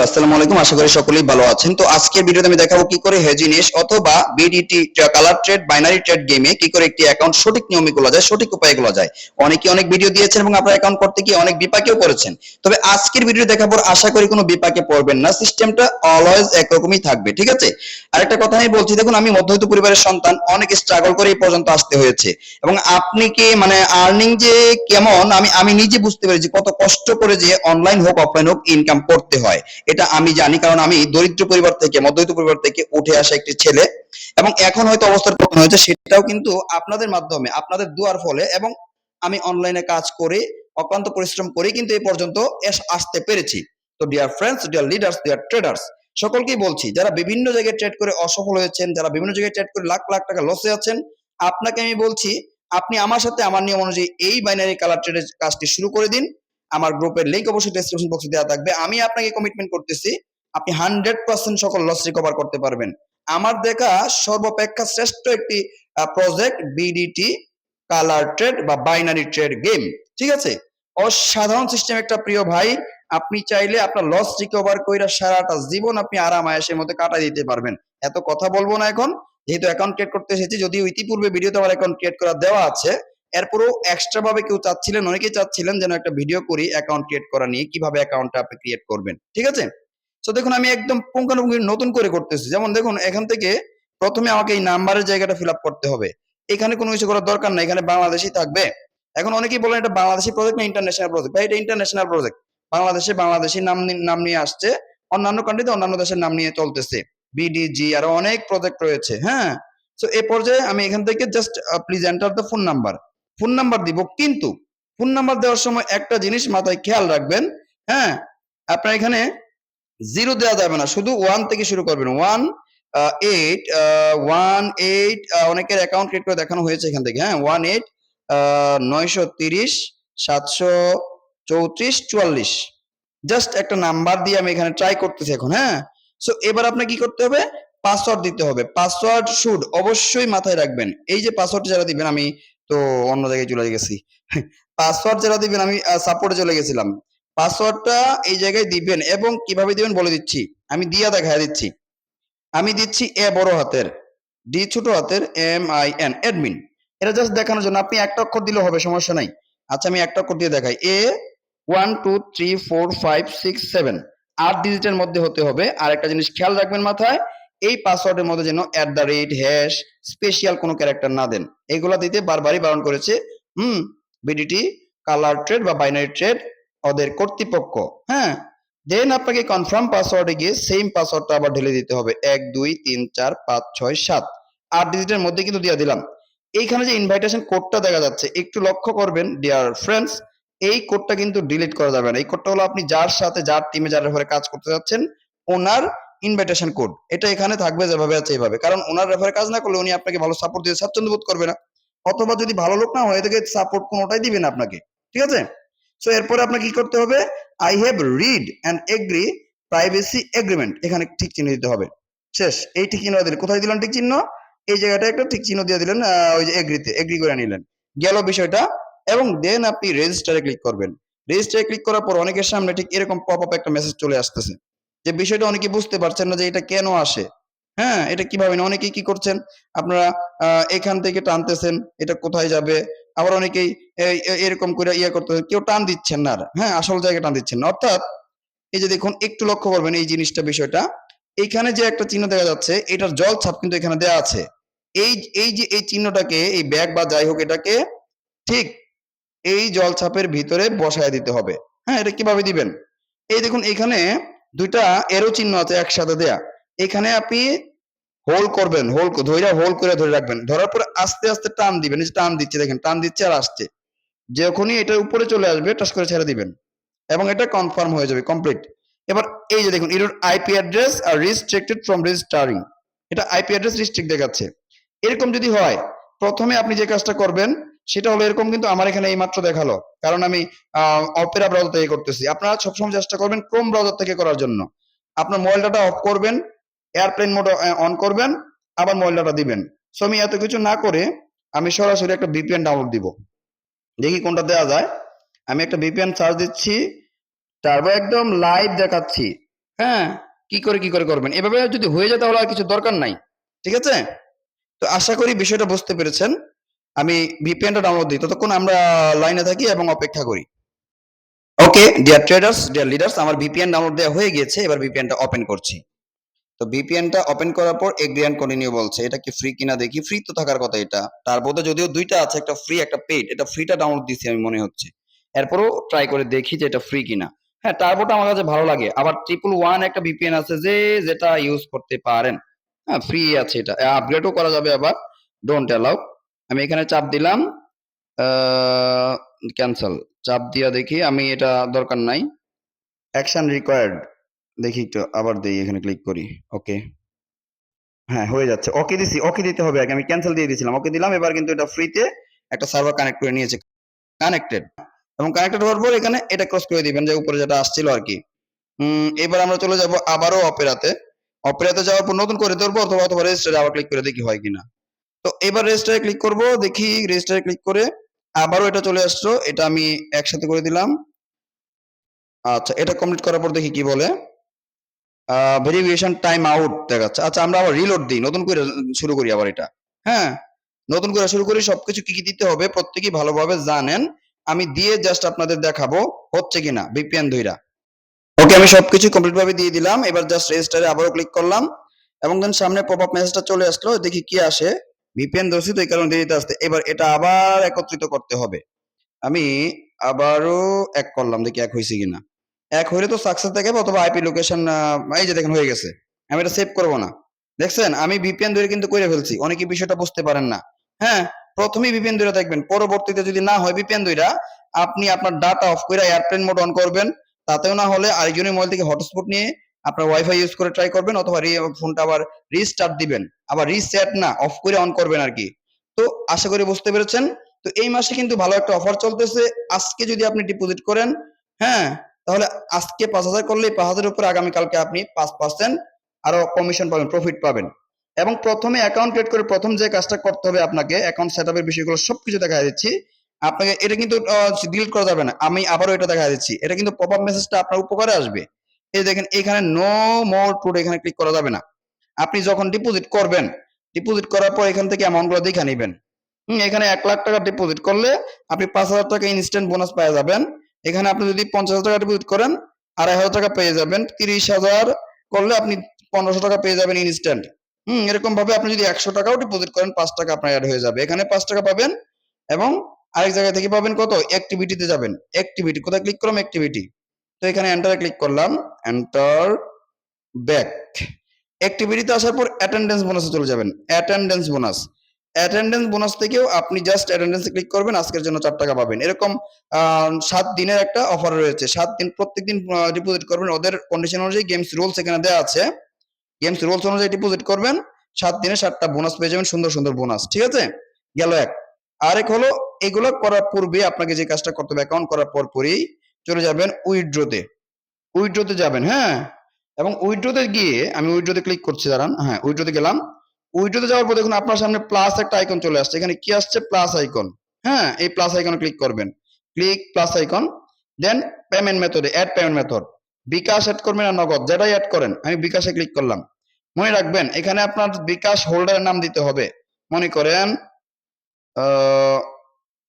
আসসালামু আলাইকুম, আশা করি সকলেই ভালো আছেন। তো আজকের ভিডিওতে আমি দেখাবো কি করে হেজিনেস অথবা BDT colour trade binary trade গেমে কি করে একটি অ্যাকাউন্ট সঠিক নিয়মে খোলা যায়, সঠিক উপায়ে খোলা যায়। অনেকে অনেক ভিডিও দিয়েছেন এবং অ্যাকাউন্ট করতে গিয়ে অনেক বিপাকেও পড়েছেন তবে আজকের ভিডিও আশা করি কোনো বিপাকে পড়বেন না সিস্টেমটা অলওয়েজ একরকমই থাকবে, ঠিক আছে? আরেকটা কথা আমি বলছি, দেখুন, আমি মধ্যবিত্ত পরিবারের সন্তান, অনেক স্ট্রাগল করে এই পর্যন্ত আসতে হয়েছে। এবং আপনি কি মানে আর্নিং যে কেমন, আমি আমি নিজে বুঝতে পেরেছি কত কষ্ট করে যে অনলাইন হোক অফলাইন হোক ইনকাম করতে হয়। এটা আমি জানি, কারণ আমি দরিদ্র পরিবার থেকে, মধ্যবিত্ত পরিবার থেকে উঠে আসা একটি ছেলে, এবং এখন হয়তো অবস্থার পতন হয়েছে, সেটাও কিন্তু আপনাদের মাধ্যমে, আপনাদের দুয়ার ফলে, এবং আমি অনলাইনে কাজ করে, অক্লান্ত পরিশ্রম করে, কিন্তু এই পর্যন্ত আসতে পেরেছি। তো dear friends dear leaders dear traders সকলকেই বলছি, যারা বিভিন্ন জায়গায় ট্রেড করে অসফল হয়েছেন, যারা বিভিন্ন জায়গায় ট্রেড করে লাখ লাখ টাকা লসে আছেন, আপনাকে আমি বলছি, আপনি আমার সাথে, আমার নিয়ম অনুযায়ী এই বাইনারি কালার ট্রেডের কাজটি শুরু করে দিন আমার গ্রুপের লিংক অবশ্যই ডেসক্রিপশন বক্সে দেওয়া থাকবে। আমি আপনাকে কমিটমেন্ট করতেছি, আপনি হান্ড্রেড পার্সেন্ট সকল লস রিকভার করতে পারবেন। আমার দেখা সর্বাপেক্ষা শ্রেষ্ঠ একটি প্রজেক্ট বিডিটি কালার ট্রেড বা বাইনারি ট্রেড গেম ঠিক আছে? অসাধারণ সিস্টেম একটা প্রিয় ভাই। আপনি চাইলে আপনার লস রিকভার কইরা সারাটা জীবন আপনি আরাম আয়াসের মধ্যে কাটাই দিতে পারবেন। এত কথা বলব না এখন। যেহেতু অ্যাকাউন্ট ক্রিয়েট করতে এসেছি, যদিও ইতিপূর্বে ভিডিওতে আমার অ্যাকাউন্ট ক্রিয়েট করা দেওয়া আছে এরপরও এক্সট্রা ভাবে কেউ চাচ্ছিলেন, অনেকেই চাচ্ছিলেন যেন একটা ভিডিও করি অ্যাকাউন্ট ক্রিয়েট করা নিয়ে, কীভাবে অ্যাকাউন্টটা আপনি ক্রিয়েট করবেন, ঠিক আছে? তো দেখুন, আমি একদম পুঙ্খানুপুঙ্খি নতুন করে করতেছি। যেমন দেখুন, এখান থেকে প্রথমে আমাকে এই নাম্বারের জায়গাটা ফিল করতে হবে। এখানে কোনো কিছু করার দরকার নাই, এখানে বাংলাদেশই থাকবে। এখন অনেকেই বলেন এটা বাংলাদেশি প্রজেক্ট না ইন্টারন্যাশনাল প্রজেক্ট ভাই, এটা ইন্টারন্যাশনাল প্রজেক্ট বাংলাদেশে বাংলাদেশি নাম নাম নিয়ে আসছে, অন্যান্য কান্ট্রিতে অন্যান্য দেশের নাম নিয়ে চলতেছে। বিডিজি আরও অনেক প্রজেক্ট রয়েছে হ্যাঁ? তো এই পর্যায়ে আমি এখান থেকে just please enter the phone number phone number দিব। কিন্তু ফোন নাম্বার দেওয়ার সময় একটা জিনিস মাথায় খেয়াল রাখবেন হ্যাঁ? আপনার এখানে জিরো দেওয়া যাবে না, শুধু ওয়ান থেকে শুরু করবেন। ওয়ান এইট ওয়ান এইট অনেকের অ্যাকাউন্ট ক্রিয়েট করে দেখানো হয়েছে এখান থেকে হ্যাঁ? ওয়ান এইট নয়শো তিরিশ, সাতশো চৌত্রিশ, চুয়াল্লিশ। জাস্ট একটা নাম্বার দিয়ে আমি এখানে ট্রাই করতেছি এখন হ্যাঁ? সো এবার আপনাকে কি করতে হবে? পাসওয়ার্ড দিতে হবে। পাসওয়ার্ড শুড অবশ্যই মাথায় রাখবেন। এই যে পাসওয়ার্ড যারা দিবেন, আমি তো অন্য জায়গায় চলে গেছি। পাসওয়ার্ড যারা দিবেন, আমি সাপোর্টে চলে গেছিলাম। পাসওয়ার্ডটা এই জায়গায় দিবেন এবং কীভাবে দিবেন বলে দিচ্ছি। আমি দিয়া দেখা দিচ্ছি। আমি দিচ্ছি এ বড় হাতের ডি ছোট হাতের এম আই এন অ্যাডমিন এটা জাস্ট দেখানোর জন্য। আপনি একটা অক্ষর দিলে হবে, সমস্যা নাই। আচ্ছা আমি একটা অক্ষর দিয়ে দেখাই। A one two three four five six seven আট ডিজিটের মধ্যে হতে হবে। আর একটা জিনিস খেয়াল রাখবেন মাথায় এই পাসওয়ার্ডের মধ্যে যেন at the rate hash special কোনো ক্যারেক্টার না দেন। এগুলা দিতে বারবারই বারণ করেছে, হুম বিডিটি কালার ট্রেড বা বাইনারি ট্রেড ওদের কর্তৃপক্ষ হ্যাঁ। দেন আপনাকে কনফার্ম পাসওয়ার্ডে গিয়ে সেম পাসওয়ার্ডটা আবার ঢেলে দিতে হবে, এক, দুই, তিন, চার, পাঁচ, ছয়, সাত। আট ডিজিটের মধ্যে কিন্তু দিয়ে দিলাম। এইখানে যে ইনভাইটেশন কোডটা দেখা যাচ্ছে, একটু লক্ষ্য করবেন ডিয়ার ফ্রেন্ডস এই কোডটা কিন্তু ডিলিট করা যাবে না। এই কোডটা হলো আপনি যার সাথে, যার টিমে যার রেফারে কাজ করতে যাচ্ছেন, ওনার ইনভাইটেশন কোড এটা এখানে থাকবে যেভাবে আছে এইভাবে। কারণ ওনার রেফারে কাজ না করলে উনি আপনাকে ভালো সাপোর্ট দিতে স্বাচ্ছন্দ্য বোধ করবে না। অথবা যদি ভালো লোক না হয়ে থাকে সাপোর্ট কোনোটাই দিবে না আপনাকে। ঠিক আছে? সো এরপরে আপনাকে কি করতে হবে? I have read and agree privacy agreement এখানে ঠিক চিহ্ন দিতে হবে। শেষ। এই ঠিক চিহ্ন দিলেন। কোথায় দিলেন ঠিক চিহ্ন? এই জায়গাটা একটা ঠিক চিহ্ন দিয়ে দিলেন ওই যে এগ্রিতে এগ্রি করে নিলেন। গেল বিষয়টা। এবং দেন আপনি রেজিস্টারে ক্লিক করবেন। রেজিস্টারে ক্লিক করার পর অনেকের সামনে ঠিক এরকম পপ আপ একটা মেসেজ চলে আসতেছে। যে বিষয়টা অনেকে বুঝতে পারছেন না যে এটা কেন আসে। হ্যাঁ এটা কীভাবে না? অনেকেই কি করছেন? আপনারা এখান থেকে টানতেছেন, এটা কোথায় যাবে? আবার অনেকেই এরকম করে ইয়ে করতেছেন, কেউ টান দিচ্ছেন না হ্যাঁ আসল জায়গায় টান দিচ্ছেন না। অর্থাৎ, এই যে দেখুন, একটু লক্ষ্য করবেন এই জিনিসটা, বিষয়টা। এইখানে যে একটা চিহ্ন দেখা যাচ্ছে, এটার জল ছাপ কিন্তু এখানে দেয়া আছে। এই এই যে, এই চিহ্নটাকে, এই ব্যাগ বা যাই হোক এটাকে, ঠিক এই জল ছাপের ভিতরে বসায় দিতে হবে। হ্যাঁ এটা কীভাবে দিবেন? এই দেখুন, এখানে দুইটা এরো চিহ্ন আছে একসাথে দেয়া। এখানে আপনি হোল করবেন হোল ধরে হোল করে ধরে রাখবেন। ধরার পরে আস্তে আস্তে টান দিবেন টান দিচ্ছে, দেখেন, টান দিচ্ছে আর আসছে। যখনই এটার উপরে চলে আসবে, টাস করে ছেড়ে দিবেন। এবং এটা কনফার্ম হয়ে যাবে কমপ্লিট এবার এই যে দেখুন, এটার IP address are restricted from registering এটা আইপি অ্যাড্রেস রিস্ট্রিক্ট দেখাচ্ছে। এরকম যদি হয়, প্রথমে আপনি যে কাজটা করবেন সেটা হলো এরকম কিন্তু আমার এখানে এইমাত্র দেখাল। কারণ আমি অপেরা ব্রাউজার থেকে করতেছি। আপনারা সবসময় চেষ্টা করবেন ক্রোম ব্রাউজার থেকে করার জন্য। আপনার মোবাইল ডাটা অফ করবেন এয়ারপ্লেন মোড অন করবেন, আবার মোবাইল ডাটা দিবেন। সো আমি এত কিছু না করে আমি সরাসরি একটা ভিপিএন ডাউনলোড দিব। দেখি কোনটা দেওয়া যায়। আমি একটা ভিপিএন সার্চ দিচ্ছি। তারপর একদম লাইভ দেখাচ্ছি। হ্যাঁ কি করে কি করে করবেন? এভাবে যদি হয়ে যায় তাহলে আর কিছু দরকার নাই। ঠিক আছে? তো আশা করি বিষয়টা বুঝতে পেরেছেন। আমি ভিপিএনটা ডাউনলোড দিই। ততক্ষণ আমরা লাইনে থাকি এবং অপেক্ষা করি। Okay dear traders dear leaders আমার ভিপিএন ডাউনলোড দেওয়া হয়ে গিয়েছে, এবার ভিপিএনটা ওপেন করছি। তো ভিপিএনটা ওপেন করার পর এগ্রি অ্যান্ড কন্টিনিউ বলছে, এটা কি ফ্রি কিনা দেখি? ফ্রি তো থাকার কথা এটা। তার মধ্যে যদিও দুইটা আছে, একটা ফ্রি একটা পেড এটা ফ্রিটা ডাউনলোড দিছি আমি মনে হচ্ছে। এরপরও ট্রাই করে দেখি যে এটা ফ্রি কিনা। হ্যাঁ টার্বোটা আমার কাছে ভালো লাগে। আবার ট্রিপল ওয়ান একটা ভিপিএন আছে যে, যেটা ইউজ করতে পারেন। হ্যাঁ ফ্রি আছে এটা। আপগ্রেডও করা যাবে আবার। ডোন্ট অ্যালাউ আমি এখানে চাপ দিলাম ক্যান্সেল চাপ দিয়া দেখি আমি এটা দরকার নাই। অ্যাকশন রিকোয়ার্ড দেখি একটু আবার দেই, এখানে ক্লিক করি। ওকে হ্যাঁ হয়ে যাচ্ছে। ওকে দিছি ওকে দিতে হবে আগে। আমি ক্যান্সেল দিয়ে দিয়েছিলাম ওকে দিলাম, এবার কিন্তু এটা ফ্রিতে একটা সার্ভার কানেক্ট করে নিয়েছে। কানেক্টেড এবং কানেক্টেড হওয়ার পর এখানে এটা ক্রস করে দিবেন যে উপরে যেটা আসছিল আর কি। এবার আমরা চলে যাব আবারও অপেরাতে অপেরাতে যাওয়ার পর নতুন করে ধরবো অথবা অথবা রেজিস্টারে আবার ক্লিক করে দেখি হয় কিনা। তো এবার রেজিস্টারে ক্লিক করব, দেখি রেজিস্টারে ক্লিক করে আবারও এটা চলে আসলো, এটা আমি একসাথে করে দিলাম। আচ্ছা এটা কমপ্লিট করার পর দেখি কি বলে। ভেরিফিকেশন টাইম আউট দেখাচ্ছে। আচ্ছা আমরা আবার রিলোড দিই, নতুন করে শুরু করি আবার এটা। হ্যাঁ নতুন করে শুরু করি, সবকিছু কি কি দিতে হবে, প্রত্যেকেই ভালোভাবে জানেন। আমি দিয়ে জাস্ট আপনাদের দেখাবো, হচ্ছে কিনা ভিপিএন ধইরা। ওকে আমি সবকিছু কমপ্লিট ভাবে দিয়ে দিলাম, এবার জাস্ট রেজিস্টারে আবারও ক্লিক করলাম। এবং দেন সামনে পপ আপ মেসেজটা চলে আসলো, দেখি কি আসে। ভিপিএন ধরছি তো এই কারণে দেরিতে আসতে। এবার এটা আবার একত্রিত করতে হবে। আমি আবারও এক করলাম, দেখি এক হয়েছে কিনা। এক হইলে তো সাকসেস দেখাবে অথবা আইপি লোকেশন এই যে দেখেন হয়ে গেছে। আমি এটা সেভ করব না। দেখছেন? আমি ভিপিএন ধরে কিন্তু করে ফেলছি। অনেকে বিষয়টা বুঝতে পারেন না। হ্যাঁ প্রথমেই ভিপিএন ধরে দেখবেন। পরবর্তীতে যদি না হয় ভিপিএন ধইরা আপনি আপনার ডাটা অফ করে এয়ারপ্লেন মোড অন করবেন। তাতেও না হলে আরেকজনের মোবাইল থেকে হটস্পট নিয়ে আপনার ওয়াইফাই ইউজ করে ট্রাই করবেন অথবা ফোনটা আবার রিস্টার্ট দিবেন। আবার রিসেট না অফ করে অন করবেন আর কি তো আশা করি বুঝতে পেরেছেন? তো এই মাসে কিন্তু ভালো একটা অফার চলতেছে। আজকে যদি আপনি ডিপোজিট করেন হ্যাঁ তাহলে আজকে পাঁচ হাজার করলে পাঁচ হাজার উপরে আগামীকালকে আপনি পাঁচ পার্সেন্ট আরও কমিশন পাবেন প্রফিট পাবেন। এবং প্রথমে অ্যাকাউন্ট ক্রিয়েট করে প্রথম যে কাজটা করতে হবে আপনাকে অ্যাকাউন্ট সেট আপের বিষয়গুলো সবকিছু দেখা দিচ্ছি। আপনাকে এটা কিন্তু ডিলিট করা যাবে না। আমি আবারও এটা দেখা দিচ্ছি। এটা কিন্তু পপ আপ মেসেজটা আপনার উপকারে আসবে। এই দেখেন, এখানে নো মোর টুড এখানে ক্লিক করা যাবে না। আপনি যখন ডিপোজিট করবেন ডিপোজিট করার পর এখান থেকে অ্যামাউন্টগুলো দেখে নেবেন। এখানে এক লাখ টাকা ডিপোজিট করলে আপনি পাঁচ হাজার টাকা ইনস্ট্যান্ট বোনাস পেয়ে যাবেন। এখানে আপনি যদি পঞ্চাশ হাজার টাকা ডিপোজিট করেন, আড়াই হাজার টাকা পেয়ে যাবেন। তিরিশ হাজার করলে আপনি পনেরোশো টাকা পেয়ে যাবেন ইনস্ট্যান্ট হুম, এরকম ভাবে আপনি যদি একশো টাকাও ডিপোজিট করেন, পাঁচ টাকা আপনার অ্যাড হয়ে যাবে। এখানে পাঁচ টাকা পাবেন এবং আরেক জায়গা থেকে পাবেন কত? অ্যাক্টিভিটিতে যাবেন। অ্যাক্টিভিটি কোথায় ক্লিক করলাম? অ্যাক্টিভিটি তো এখানে এন্টারে ক্লিক করলাম এন্টার ব্যাক অ্যাক্টিভিটিতে আসার পর অ্যাটেন্ডেন্স বোনাসে চলে যাবেন অ্যাটেন্ডেন্স বোনাস অ্যাটেন্ডেন্স বোনাস থেকেও আপনি জাস্ট অ্যাটেন্ডেন্সে ক্লিক করবেন, আজকের জন্য চার টাকা পাবেন। এরকম সাত দিনের একটা অফার রয়েছে। সাত দিন প্রত্যেক দিন ডিপোজিট করবেন। ওদের কন্ডিশন অনুযায়ী গেমস রুলস এখানে দেওয়া আছে। গেমস রুলস অনুযায়ী ডিপোজিট করবেন, সাত দিনে সাতটা বোনাস পেয়ে যাবেন, সুন্দর সুন্দর বোনাস ঠিক আছে? গেল এক। আরেক হলো, এগুলো করার পূর্বে আপনাকে যে কাজটা করতে হবে অ্যাকাউন্ট করার পর পরেই চলে যাবেন উইড্রোতে উইড্রোতে যাবেন হ্যাঁ? এবং উইড্রোতে গিয়ে, আমি উইড্রোতে ক্লিক করছি, দাঁড়ান হ্যাঁ উইড্রোতে গেলাম। উইড্রোতে যাওয়ার পর দেখুন আপনার সামনে প্লাস একটা আইকন চলে আসছে। এখানে কি আসছে? প্লাস আইকন হ্যাঁ? এই প্লাস আইকনে ক্লিক করবেন। ক্লিক প্লাস আইকন দেন পেমেন্ট মেথডে add payment method bKash add করবেন আর নগদ, যেটাই অ্যাড করেন, আমি বিকাশে ক্লিক করলাম। মনে রাখবেন, এখানে আপনার বিকাশ হোল্ডারের নাম দিতে হবে। মনে করেন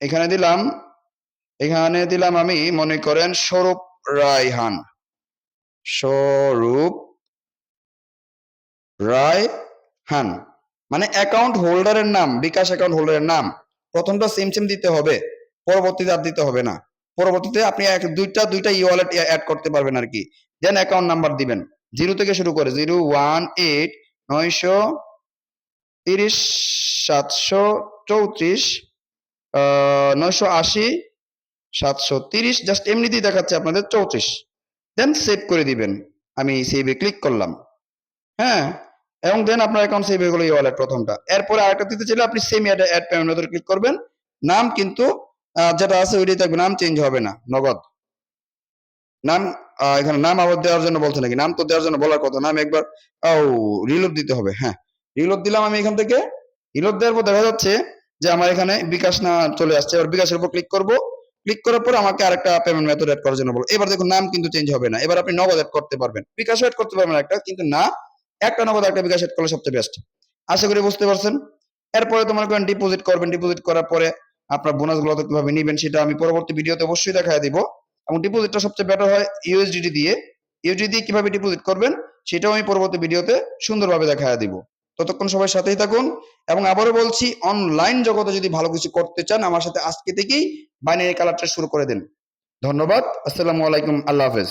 এখানে দিলাম এখানে দিলাম আমি, মনে করেন স্বরূপ রায়হান। স্বরূপ রায় হান মানে অ্যাকাউন্ট হোল্ডারের নাম, বিকাশ অ্যাকাউন্ট হোল্ডারের নাম। প্রথমটা সেম সেম দিতে হবে, পরবর্তীতে আর দিতে হবে না। পরবর্তীতে আপনি এক, দুইটা দুইটা ই ওয়ালেট অ্যাড করতে পারবেন আর কি। দেন অ্যাকাউন্ট নাম্বার দিবেন। জিরো থেকে শুরু করে জিরো ওয়ান এইট নয়শো তিরিশ, সাতশো চৌত্রিশ নয়শো আশি সাতশো তিরিশ জাস্ট এমনিতেই দেখাচ্ছে আপনাদের চৌত্রিশ। দেন সেভ করে দিবেন। আমি সেভে ক্লিক করলাম। হ্যাঁ? এবং দেন আপনার অ্যাকাউন্ট সেভ হয়ে গেলো ওয়ালেট প্রথমটা। এরপরে আরেকটা দিতে চাইলে আপনি same add add payment method click করবেন। নাম কিন্তু যেটা আছে ওইটাই থাকবে। নাম চেঞ্জ হবে না। নগদ। নাম এখানে নাম আবার দেওয়ার জন্য বলছে নাকি? নাম তো দেওয়ার জন্য বলার কথা। নাম একবার, ও রিলোড দিতে হবে। হ্যাঁ। রিলোড দিলাম আমি এখান থেকে। রিলোড দেওয়ার পর দেখা যাচ্ছে যে আমার এখানে বিকাশ না চলে আসছে। এবার বিকাশের উপর ক্লিক করব। ক্লিক করার পর আমাকে আরেকটা পেমেন্ট মেথড অ্যাড করার জন্য বলো। এবার দেখুন, নাম কিন্তু চেঞ্জ হবে না। এবার আপনি নগদ অ্যাড করতে পারবেন। বিকাশ অ্যাড করতে পারবেন একটা, কিন্তু না, একটা নগদ একটা বিকাশ অ্যাড করলে সবচেয়ে বেস্ট আশা করি বুঝতে পারছেন? এরপরে তোমার করেন ডিপোজিট করবেন ডিপোজিট করার পরে আপনার বোনাসগুলো কীভাবে নিবেন সেটা আমি পরবর্তী ভিডিওতে অবশ্যই দেখা দিব। এবং ডিপোজিটটা সবচেয়ে বেটার হয় ইউএসডিটি দিয়ে। ইউএসডি দিয়ে কীভাবে ডিপোজিট করবেন, সেটাও আমি পরবর্তী ভিডিওতে সুন্দরভাবে দেখা দিব। ততক্ষণ সবাই সাথেই থাকুন। এবং আবারও বলছি অনলাইন জগতে যদি ভালো কিছু করতে চান, আমার সাথে আজকে থেকেই বাইনারি কালারটা শুরু করে দিন। ধন্যবাদ, আসসালামু আলাইকুম, আল্লাহ হাফেজ।